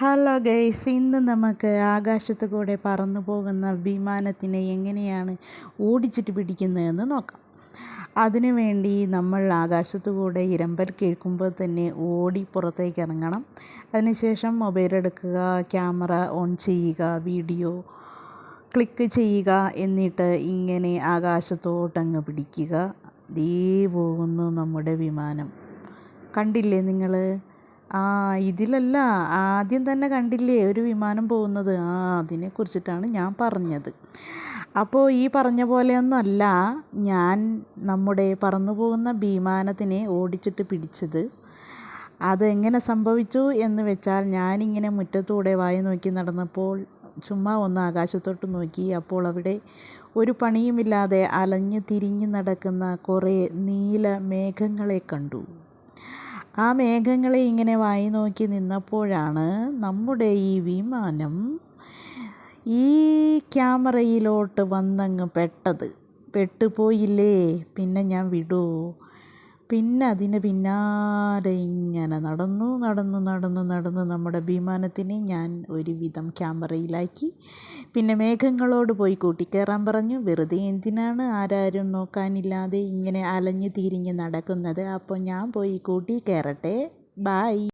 Hello guys ഇന്ന് നമുക്ക് ആകാശത്ത് കൂടെ പറന്നു പോകുന്ന വിമാനത്തിനെ എങ്ങനെയാണ് ഓടിച്ചിട്ട് പിടിക്കുന്നതെന്ന് നോക്കാം. അതിനുവേണ്ടി നമ്മൾ ആകാശത്ത് കൂടെ ഇരമ്പൽ കേൾക്കുമ്പോൾ തന്നെ ഓടി പുറത്തേക്ക് ഇറങ്ങണം. അതിനുശേഷം മൊബൈൽ എടുക്കുക ക്യാമറ ഓൺ ചെയ്യുക വീഡിയോ ക്ലിക്ക് ചെയ്യുക എന്നിട്ട് ഇങ്ങനെ ആകാശത്തോട്ടങ്ങ് പിടിക്കുക. ദേ പോകുന്നു നമ്മുടെ വിമാനം. കണ്ടില്ലേ നിങ്ങൾ ആ ഇതിലല്ല. ആദ്യം തന്നെ കണ്ടില്ലേ ഒരു വിമാനം പോകുന്നത്. ആ അതിനെക്കുറിച്ചിട്ടാണ് ഞാൻ പറഞ്ഞത്. അപ്പോൾ ഈ പറഞ്ഞ പോലെയൊന്നുമല്ല ഞാൻ നമ്മുടെ പറന്നു പോകുന്ന വിമാനത്തിനെ ഓടിച്ചിട്ട് പിടിച്ചത്. അതെങ്ങനെ സംഭവിച്ചു എന്ന് വെച്ചാൽ ഞാനിങ്ങനെ മുറ്റത്തൂടെ വായി നോക്കി നടന്നപ്പോൾ ചുമ്മാ ഒന്ന് ആകാശത്തോട്ട് നോക്കി. അപ്പോൾ അവിടെ ഒരു പണിയുമില്ലാതെ അലഞ്ഞ് തിരിഞ്ഞ് നടക്കുന്ന കുറേ നീല മേഘങ്ങളെ കണ്ടു. ആ മേഘങ്ങളെ ഇങ്ങനെ വായി നോക്കി നിന്നപ്പോഴാണ് നമ്മുടെ ഈ വിമാനം ഈ ക്യാമറയിലോട്ട് വന്നങ്ങ് പെട്ടത്. പെട്ടുപോയില്ലേ? പിന്നെ ഞാൻ വിടൂ. പിന്നെ അതിന് പിന്നാലെ ഇങ്ങനെ നടന്നു നടന്നു നടന്നു നടന്നു നമ്മുടെ വിമാനത്തിനെ ഞാൻ ഒരുവിധം ക്യാമറയിലാക്കി. പിന്നെ മേഘങ്ങളോട് പോയി കൂട്ടിക്കയറാൻ പറഞ്ഞു. വെറുതെ എന്തിനാണ് ആരാരും നോക്കാനില്ലാതെ ഇങ്ങനെ അലഞ്ഞു തിരിഞ്ഞ് നടക്കുന്നത്? അപ്പോൾ ഞാൻ പോയി കൂട്ടി കയറട്ടെ ബായ്